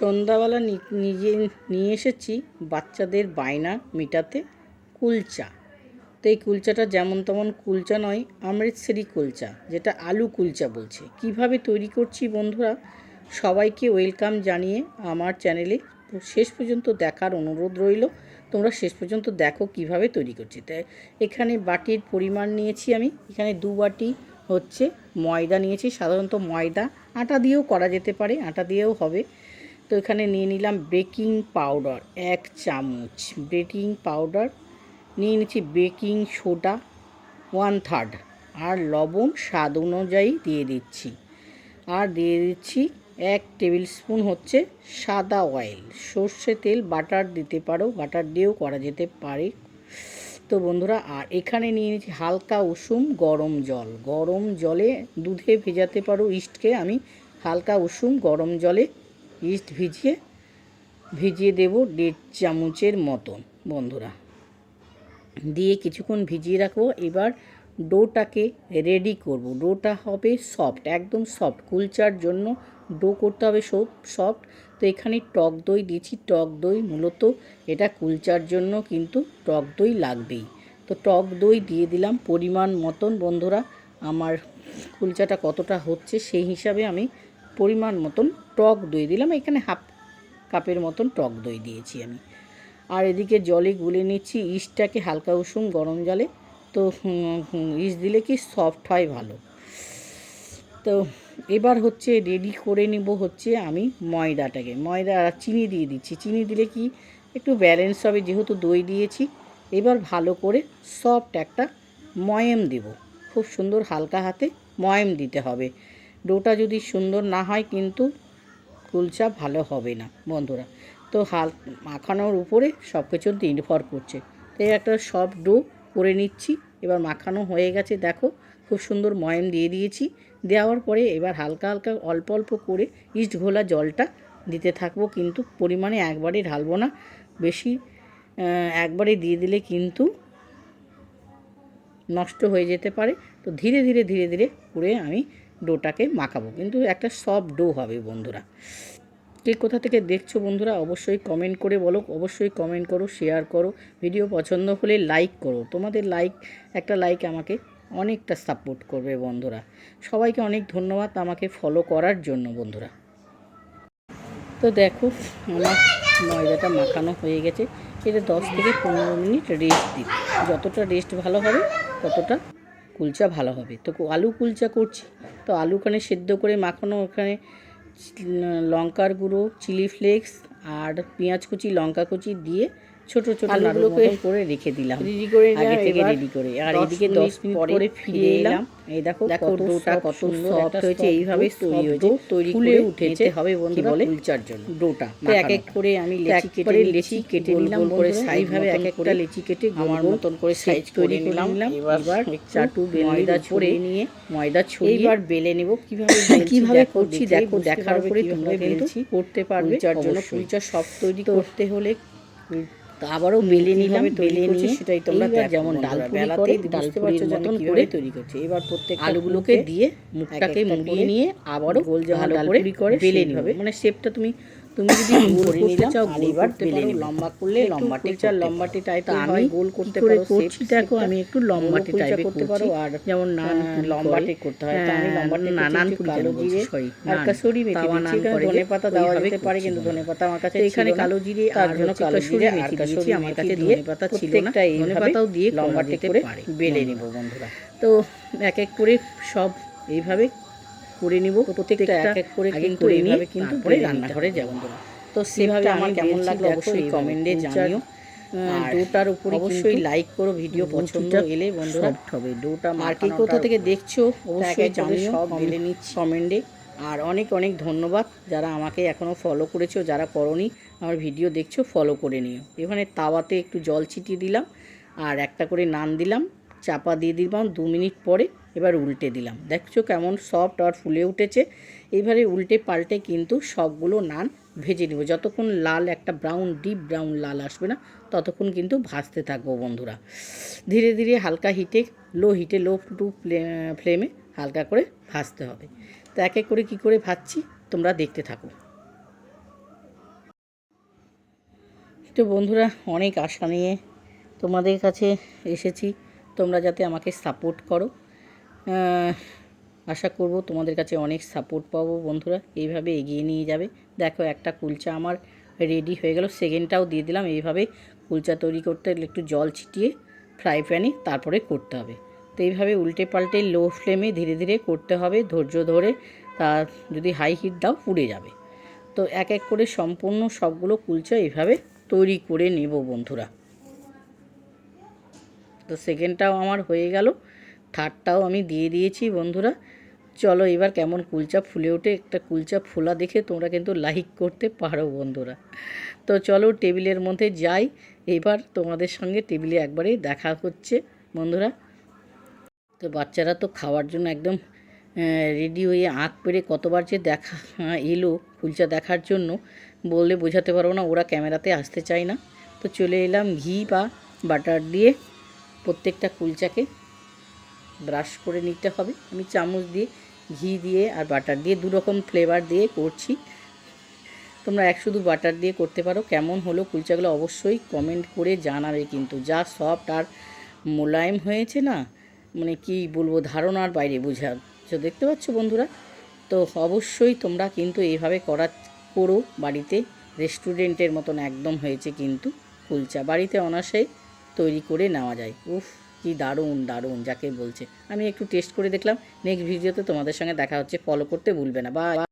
সন্ধ্যাবেলা নিজে নিয়ে এসেছি বাচ্চাদের বায়না মেটাতে কুলচা। তো এই কুলচাটা যেমন তেমন কুলচা নয়, অমৃতসরি কুলচা, যেটা আলু কুলচা বলছে। কীভাবে তৈরি করছি বন্ধুরা, সবাইকে ওয়েলকাম জানিয়ে আমার চ্যানেলে শেষ পর্যন্ত দেখার অনুরোধ রইল। তোমরা শেষ পর্যন্ত দেখো কীভাবে তৈরি করছি। তাই এখানে বাটির পরিমাণ নিয়েছি আমি। এখানে দু বাটি হচ্ছে ময়দা নিয়েছি। সাধারণত ময়দা, আটা দিয়েও করা যেতে পারে, আটা দিয়েও হবে। তো এখানে নিয়ে নিলাম বেকিং পাউডার, এক চামচ। বেকিং পাউডার, নিয়ে নিচ্ছি বেকিং সোডা ওয়ান থার্ড আর লবণ স্বাদ অনুযায়ী দিয়ে দিচ্ছি। আর দিয়ে দিচ্ছি এক টেবিল স্পুন হচ্ছে সাদা অয়েল সর্ষে তেল, বাটার দিতে পারো, বাটার দিয়েও করা যেতে পারে। তো বন্ধুরা, আর এখানে নিয়ে নিচ্ছি হালকা উষুম গরম জল। গরম জলে দুধে ভেজাতে পারো ইস্টকে, আমি হালকা উষুম গরম জলে ইস্ট ভিজিয়ে ভিজিয়ে দেব দেড় চামচের মতন, বন্ধুরা। দিয়ে কিছুক্ষণ ভিজিয়ে রাখব। এবার ডোটাকে রেডি করব। ডোটা হবে সফট একদম সফট কুলচার জন্য ডো করতে হবে সব সফট তো এখানে টক দই দিয়েছি টক দই মূলত এটা কুলচার জন্য কিন্তু টক দই লাগবেই। তো টক দই দিয়ে দিলাম পরিমাণ মতন, বন্ধুরা। আমার কুলচাটা কতটা হচ্ছে সেই হিসাবে আমি পরিমাণ মতন টক দই দিলাম, এখানে হাফ কাপের মতন টক দই দিয়েছি আমি। আর এদিকে জলে গুলে নিচ্ছি ইস্টটাকে হালকা উষুম গরম জলে। তো ইস্ট দিলে কি সফট হয় ভালো। তো, এবার হচ্ছে রেডি করে নিব হচ্ছে আমি ময়দাটাকে। ময়দা আর চিনি দিয়ে দিচ্ছি। চিনি দিলে কি একটু ব্যালেন্স হবে, যেহেতু দই দিয়েছি। এবার ভালো করে সফট একটা ময়েম দেব। খুব সুন্দর হালকা হাতে ময়েম দিতে হবে। ডোটা যদি সুন্দর না হয় কিন্তু কুলচা ভালো হবে না, বন্ধুরা। তো হাল মাখানোর উপরে সব কিছু নির্ভর করছে। তো একটা সফট ডো করে নিচ্ছি, এবার মাখানো হয়ে গেছে, দেখো, খুব সুন্দর ময়াম দিয়ে দিয়েছি। দেওয়ার পরে এবার হালকা হালকা অল্প অল্প করে ইস্ট ঘোলা জলটা দিতে থাকব, কিন্তু পরিমাণে একবারে ঢালবো না। বেশি একবারে দিয়ে দিলে কিন্তু নষ্ট হয়ে যেতে পারে। তো ধীরে ধীরে ধীরে ধীরে করে আমি ডোটাকে মাখাবো। কিন্তু একটা সফট ডো হবে বন্ধুরা। কে কোথা থেকে দেখছ বন্ধুরা, অবশ্যই কমেন্ট করে বলো, অবশ্যই কমেন্ট করো শেয়ার করো। ভিডিও পছন্দ হলে লাইক করো। তোমাদের লাইক একটা লাইক আমাকে অনেকটা সাপোর্ট করবে বন্ধুরা। সবাইকে অনেক ধন্যবাদ আমাকে ফলো করার জন্য বন্ধুরা। তো দেখো, আমার ময়দাটা মাখানো হয়ে গেছে। এটা দশ থেকে পনেরো মিনিট রেস্ট দিই। যতটা রেস্ট ভালো হবে, ততটা কুলচা ভালো হবে। তো আলু কুলচা করছি। তো আলুখানে সেদ্ধ করে মাখানো ওখানে লঙ্কার গুঁড়ো চিলি ফ্লেক্স আর পেঁয়াজ কুচি, লঙ্কা কুচি দিয়ে ছোট ছোট নাড়ুগুলোকে করে রেখে দিলাম রেডি করে আগে থেকে রেডি করে আর এদিকে মিনিট দশ মিনিট পরে ফিরে এলাম। এই দেখো দেখো কত soft হয়েছে, এইভাবে তৈরি হয়েছে। তৈরি করে উঠেছে, হবে কি বন্ধুরা বলে? কুলচার জন্য ডোটা এক এক করে আমি লেচি কেটে লেচি কেটে নিলাম করে size এইভাবে এক একটা লেচি কেটে আমার মতন করে তৈরি করে নিলাম। এবার এবার চাটু ময়দা ছড়িয়ে নিয়ে ময়দা ছড়িয়ে এইবার বেলে নেব কীভাবে কীভাবে করছি দেখো দেখার পরে তোমরা কিন্তু। করতে পারবে কুলচার জন্য। কুলচা সব তৈরি করতে হলে তো আবারও মেলে নিলাম মেলে নিয়ে সেটাই তোমরা যেমন ডাল ডালপুরি করে ডালপুরির মতন করে তৈরি করছে এবার প্রত্যেক আলুগুলোকে দিয়ে মুখটাকে মুড়িয়ে নিয়ে আবারও গোল যেমন ডালপুরি করে বেলে। নিবে মানে শেপটা তুমি তুমি যদি গোল করে করতে চাও গোল করতে পারো লম্বা করলে লম্বাটে করতে লম্বাটে পারো। টাইপের আমি গোল করতে পারো করছি দেখো, আমি একটু লম্বাটে কুলচা করতে পারো আর যেমন নান পুরি লম্বাটে করতে হয় তো আমি হ্যাঁ, লম্বাটে না, করছি নান একটু পুরি কালো জিরে আর। কাসুরি মেথি এখানে করে ধনে পাতা দেওয়া যেতে পারে কিন্তু। ধনে পাতা আমার কাছে এখানে কালো জিরে আর জন্য কালো জিরে আর কাসুরি আমার কাছে দিয়ে ধনে পাতা ছিল না। ধনে পাতাও দিয়ে লম্বাটে করে বেলে। নেব বন্ধুরা তো এক এক করে সব এইভাবে করে নিব। প্রত্যেকটা এক এক করে আগে কিন্তু করে নিয়ে এইভাবে কিন্তু বেলে রান্নাঘরে যাব। তো তো সেভাবে আমার কেমন লাগল অবশ্যই কমেন্টে জানিও। আর ডোটার উপরে অবশ্যই লাইক করো ভিডিও পছন্দ এলে বন্ধুরা হবে, ডোটা মাখানোটা কোথা থেকে দেখছ অবশ্যই জানিও সব বেলে নিচ্ছি। কমেন্টে। আর অনেক অনেক ধন্যবাদ যারা আমাকে এখনও ফলো করেছ যারা করনি আমার ভিডিও দেখছ ফলো করে নিও। এখানে তাওয়াতে একটু জল ছিটিয়ে দিলাম আর একটা করে নান দিলাম চাপা দিয়ে দিলাম দু মিনিট পরে। এবার উল্টে দিলাম। দেখছ কেমন সফট আর ফুলে উঠেছে। এইভাবে উল্টে পাল্টে কিন্তু সবগুলো নান ভেজে নেব। যতক্ষণ লাল একটা ব্রাউন ডিপ ব্রাউন লাল আসবে না, ততক্ষণ কিন্তু ভাজতে থাকব বন্ধুরা। ধীরে ধীরে হালকা হিটে লো হিটে লো টু ফ্লেমে হালকা করে ভাজতে হবে। তো এক এক করে কি করে ভাজছি, তোমরা দেখতে থাকো। তো বন্ধুরা, অনেক আশা নিয়ে তোমাদের কাছে এসেছি। তোমরা যাতে আমাকে সাপোর্ট করো। আশা করব তোমাদের কাছে অনেক সাপোর্ট পাবো বন্ধুরা। এইভাবে এগিয়ে নিয়ে যাবে। দেখো, একটা কুলচা আমার রেডি হয়ে গেল। সেকেন্ডটাও দিয়ে দিলাম। এইভাবে কুলচা তৈরি করতে একটু জল ছিটিয়ে ফ্রাই প্যানে তারপরে করতে হবে। তো এইভাবে উল্টে পাল্টে লো ফ্লেমে ধীরে ধীরে করতে হবে। ধৈর্য ধরে তা যদি হাই হিট দাও, পুড়ে যাবে। তো এক এক করে সম্পূর্ণ সবগুলো কুলচা এইভাবে তৈরি করে নেব বন্ধুরা। তো সেকেন্ডটাও আমার হয়ে গেল। থার্ডটাও আমি দিয়ে দিয়েছি, বন্ধুরা। চলো এবার কেমন কুলচা ফুলে ওঠে, একটা কুলচা ফোলা দেখে তোমরা কিন্তু লাইক করতে পারো, বন্ধুরা। তো চলো টেবিলের মধ্যে যাই, এবার তোমাদের সঙ্গে টেবিলে একবারেই দেখা হচ্ছে, বন্ধুরা। তো বাচ্চারা তো খাওয়ার জন্য একদম রেডি হয়ে আঁক পেরে কতবার যে দেখা এলো কুলচা দেখার জন্য, বললে বোঝাতে পারব না, ওরা ক্যামেরাতে আসতে চায় না। তো চলে এলাম ঘি বা বাটার দিয়ে প্রত্যেকটা কুলচাকে ব্রাশ করে নিতে হবে। আমি চামচ দিয়ে ঘি দিয়ে আর বাটার দিয়ে দু রকম ফ্লেভার দিয়ে করছি। তোমরা এক শুধু বাটার দিয়ে করতে পারো। কেমন হলো কুলচাগুলো অবশ্যই কমেন্ট করে জানাবে কিন্তু। যা সফট আর মোলায়েম হয়েছে না মানে কি বলব, ধারণার বাইরে বোঝা বোঝাচ্ছ? দেখতে পাচ্ছ বন্ধুরা? তো অবশ্যই তোমরা কিন্তু এইভাবে করা করো। বাড়িতে রেস্টুরেন্টের মতন একদম হয়েছে কিন্তু কুলচা। বাড়িতে অনায়াসেই তৈরি করে নেওয়া যায়। উফ। কি দারুণ দারুণ, যাকে বলছে। আমি একটু টেস্ট করে দেখলাম। নেক্সট ভিডিওতে তোমাদের সঙ্গে দেখা হচ্ছে। ফলো করতে ভুলবে না। বা